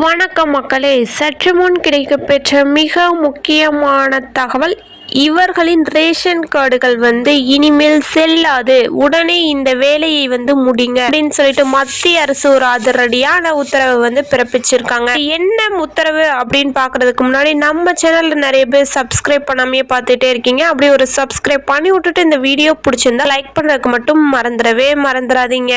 வணக்கம் மக்களே சற்று முன் கிடைக்கப்பெற்ற மிக முக்கியமான தகவல் இவர்களின் ரேஷன் கார்டுகள் வந்து இனிமேல் செல்லாது. உடனே இந்த வேலையை வந்து முடிங்க அப்படின்னு சொல்லிட்டு மத்திய அரசு ஒரு அதிரடியான உத்தரவு வந்து பிறப்பிச்சிருக்காங்க. என்ன உத்தரவு அப்படின்னு பாக்குறதுக்கு முன்னாடி நம்ம சேனல்ல நிறைய பேர் சப்ஸ்கிரைப் பண்ணாமே பார்த்துட்டே இருக்கீங்க. அப்படி ஒரு சப்ஸ்கிரைப் பண்ணி விட்டுட்டு இந்த வீடியோ பிடிச்சிருந்தா லைக் பண்ணுறதுக்கு மட்டும் மறந்துடவே மறந்துடாதீங்க.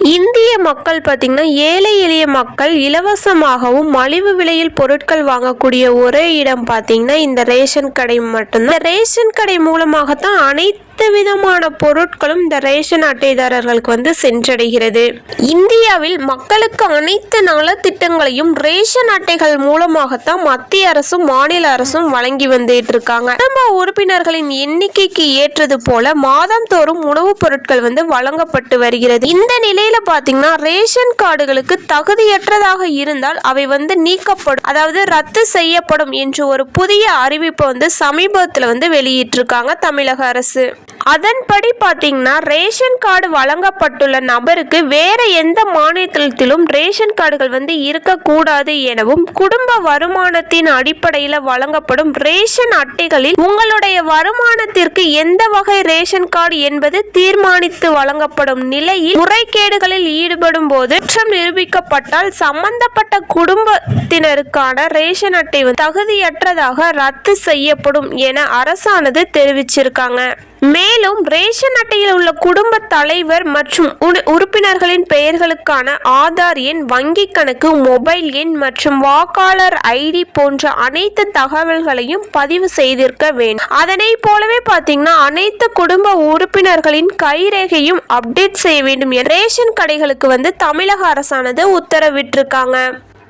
இந்திய மக்கள் பார்த்தீங்கன்னா ஏழை எளிய மக்கள் இலவசமாகவும் மலிவு விலையில் பொருட்கள் வாங்கக்கூடிய ஒரே இடம் பார்த்தீங்கன்னா இந்த ரேஷன் கடை மட்டும் இந்த ரேஷன் கடை மூலமாகத்தான் அனைத்து விதமான பொருட்களும் இந்த ரேஷன் அட்டைதாரர்களுக்கு வந்து சென்றடைகிறது. இந்தியாவில் மக்களுக்கு அனைத்து நலத்திட்டங்களையும் ரேஷன் அட்டைகள் மூலமாகத்தான் மத்திய அரசும் மாநில அரசும் வழங்கி வந்துட்டு இருக்காங்க குடும்ப உறுப்பினர்களின் எண்ணிக்கைக்கு ஏற்றது போல மாதந்தோறும் உணவுப் பொருட்கள் வந்து வழங்கப்பட்டு வருகிறது. இந்த நிலையில பாத்தீங்கன்னா ரேஷன் கார்டுகளுக்கு தகுதியற்றதாக இருந்தால் அவை வந்து நீக்கப்படும் அதாவது ரத்து செய்யப்படும் என்று ஒரு புதிய அறிவிப்பை வந்து சமீபத்தில் வந்து வெளியிட்டிருக்காங்க தமிழக அரசு. அதன்படி பார்த்தீங்கன்னா ரேஷன் கார்டு வழங்கப்பட்டுள்ள நபருக்கு வேற எந்த மாநிலத்திலும் ரேஷன் கார்டுகள் வந்து இருக்கக்கூடாது எனவும் குடும்ப வருமானத்தின் அடிப்படையில் வழங்கப்படும் ரேஷன் அட்டைகளில் உங்களுடைய வருமானத்திற்கு எந்த வகை ரேஷன் கார்டு என்பது தீர்மானித்து வழங்கப்படும் நிலையில் முறைகேடுகளில் ஈடுபடும் போது குற்றம் நிரூபிக்கப்பட்டால் சம்பந்தப்பட்ட குடும்பத்தினருக்கான ரேஷன் அட்டை தகுதியற்றதாக ரத்து செய்யப்படும் என அரசானது தெரிவிச்சிருக்காங்க. மேலும் ரேஷன் அட்டையில் உள்ள குடும்ப தலைவர் மற்றும் உறுப்பினர்களின் பெயர்களுக்கான ஆதார் எண் வங்கி கணக்கு மொபைல் எண் மற்றும் வாக்காளர் ஐடி போன்ற அனைத்து தகவல்களையும் பதிவு செய்திருக்க வேண்டும். அதனை போலவே பார்த்தீங்கன்னா அனைத்து குடும்ப உறுப்பினர்களின் கைரேகையும் அப்டேட் செய்ய வேண்டும் என ரேஷன் கடைகளுக்கு வந்து தமிழக அரசானது உத்தரவிட்டிருக்காங்க.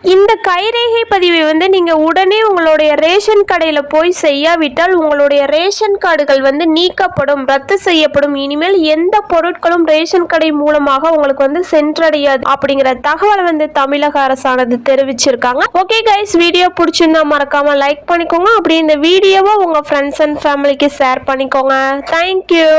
இந்த கைரேகை பதிவை வந்து நீங்கள் உடனே உங்களுடைய ரேஷன் கடையில் போய் செய்யாவிட்டால் உங்களுடைய ரேஷன் கார்டுகள் வந்து நீக்கப்படும் ரத்து செய்யப்படும். இனிமேல் எந்த பொருட்களும் ரேஷன் கடை மூலமாக உங்களுக்கு வந்து சென்றடையாது அப்படிங்கிற தகவலை வந்து தமிழக அரசானது தெரிவிச்சிருக்காங்க. ஓகே கைஸ் வீடியோ பிடிச்சிருந்தா மறக்காம லைக் பண்ணிக்கோங்க. அப்படி இந்த வீடியோவை உங்கள் ஃப்ரெண்ட்ஸ் அண்ட் ஃபேமிலிக்கு ஷேர் பண்ணிக்கோங்க. Thank you